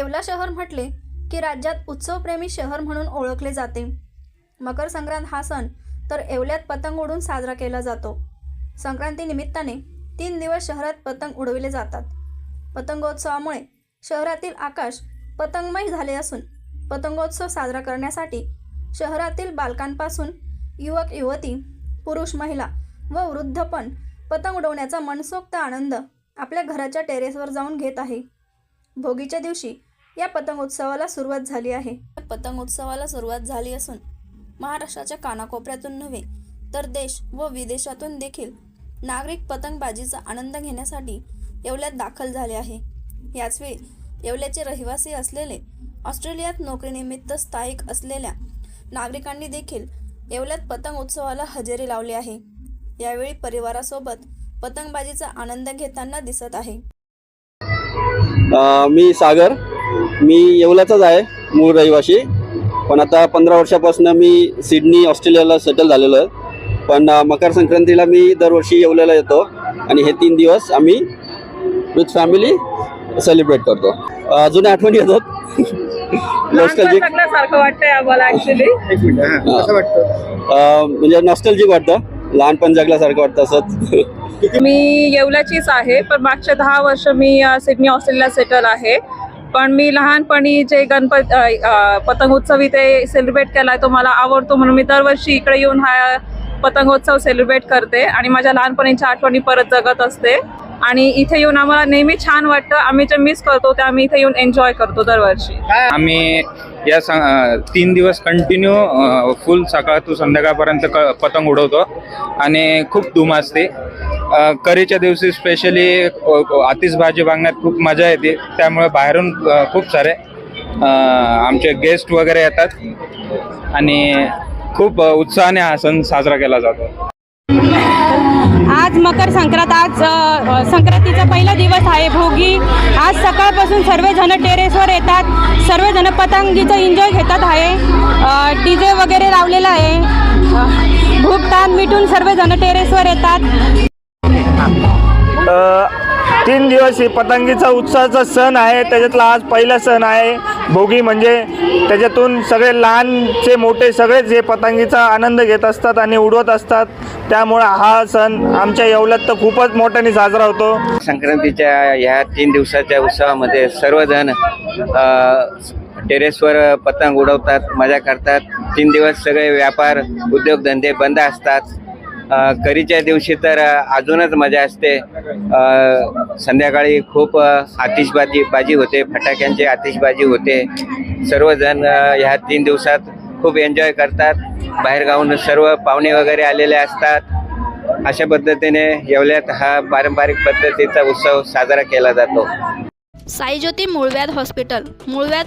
येवला शहर म्हटले की राज्यात उत्सवप्रेमी शहर म्हणून ओळखले जाते. मकर संक्रांत हा सण तर येवल्यात पतंग उडून साजरा केला जातो. संक्रांतीनिमित्ताने तीन दिवस शहरात पतंग उडविले जातात. पतंगोत्सवामुळे शहरातील आकाश पतंगमय झाले असून पतंगोत्सव साजरा करण्यासाठी शहरातील बालकांपासून युवक युवती पुरुष महिला व वृद्ध पण पतंग उडवण्याचा मनसोक्त आनंद आपल्या घराच्या टेरेसवर जाऊन घेत आहे. भोगीच्या दिवशी या पतंग उत्सवाला सुरुवात झाली आहे. पतंग उत्सवाला सुरुवात झाली असून महाराष्ट्राच्या कानाकोपऱ्यातून नव्हे तर देश व विदेशातून देखील नागरिक पतंगबाजीचा आनंद घेण्यासाठी येवल्यात दाखल झाले आहे. याचवेळी येवल्याचे रहिवासी असलेले ऑस्ट्रेलियात नोकरीनिमित्त स्थायिक असलेल्या नागरिकांनी देखील येवल्यात पतंग उत्सवाला हजेरी लावली आहे. यावेळी परिवारासोबत पतंगबाजीचा आनंद घेताना दिसत आहे. मी सागर. मी येवल्याचाच आहे मूळ रहिवाशी. पण आता पंधरा वर्षापासून मी सिडनी ऑस्ट्रेलियाला सेटल झालेलो आहे. पण मकर संक्रांतीला मी दरवर्षी येवल्याला येतो. आणि हे तीन दिवस आम्ही विथ फॅमिली सेलिब्रेट करतो. जुन्या आठवणी येतात? नॉस्टॅल्जिक हा, म्हणजे नॉस्टॅल्जिक वाटतं. लहानपण जगल्यासारखं वाटतं असंच. मी येवल्याचीच आहे पण मागच्या दहा वर्ष मी सिडनी ऑस्ट्रेलिया सेटल आहे. पण मी लहानपणी जे गणपत पतंग उत्सव इथे सेलिब्रेट केलाय तो मला आवडतो म्हणून मी दरवर्षी इकडे येऊन हा पतंगोत्सव सेलिब्रेट करते आणि माझ्या लहानपणीच्या आठवणी परत जगत असते. आणि इथे येऊन आम्हाला नेहमी छान वाटतं. आम्ही जे मिस करतो ते आम्ही इथे येऊन एन्जॉय करतो दरवर्षी. आम्ही या तीन दिवस कंटिन्यू फुल सकाळ तू संध्याकाळपर्यंत क पतंग उडवतो. आणि खूप धूम असते. करीच्या दिवशी स्पेशली आतिषबाजी बघण्यात खूप मजा येते. त्यामुळे बाहेरून खूप सारे आमचे गेस्ट वगैरे येतात. आणि खूप उत्साहाने हा सण साजरा केला जातो. आज मकर संक्रांत आज संक्रांतीचा पहिला दिवस आहे. भोगी आज सकाळपासून सर्वजण टेरेसवर येतात. सर्वजण पतंगीचं एन्जॉय घेतात आहे. डी जे वगैरे लावलेला आहे. भूक ताण मिटून सर्वजण टेरेसवर येतात. अ, तीन दिवस ही पतंगीचा उत्साहाचा सण आहे. त्याच्यातला आज पहिला सण आहे. भोगी म्हणजे त्याच्यातून सगळे लहानचे मोठे सगळेच हे पतंगीचा आनंद घेत असतात आणि उडवत असतात. त्यामुळं हा सण आमच्या येवल्यात तर खूपच मोठ्याने साजरा होतो. संक्रांतीच्या ह्या तीन दिवसाच्या उत्सवामध्ये सर्वजण अ, टेरेसवर पतंग उडवतात मजा करतात. तीन दिवस सगळे व्यापार उद्योगधंदे बंद असतात. करीच्या दिवशी तर अजूनच मजा असते. संध्याकाळी खूप आतिषबाजी बाजी होते फटाक्यांची आतिषबाजी होते. सर्वजण ह्या तीन दिवसात खूप एन्जॉय करतात. बाहेरगावून सर्व पाहुणे वगैरे आलेले असतात. अशा पद्धतीने येवल्यात हा पारंपरिक पद्धतीचा उत्सव साजरा केला जातो. साईज्योती मुळव्याध हॉस्पिटल. मुळव्याध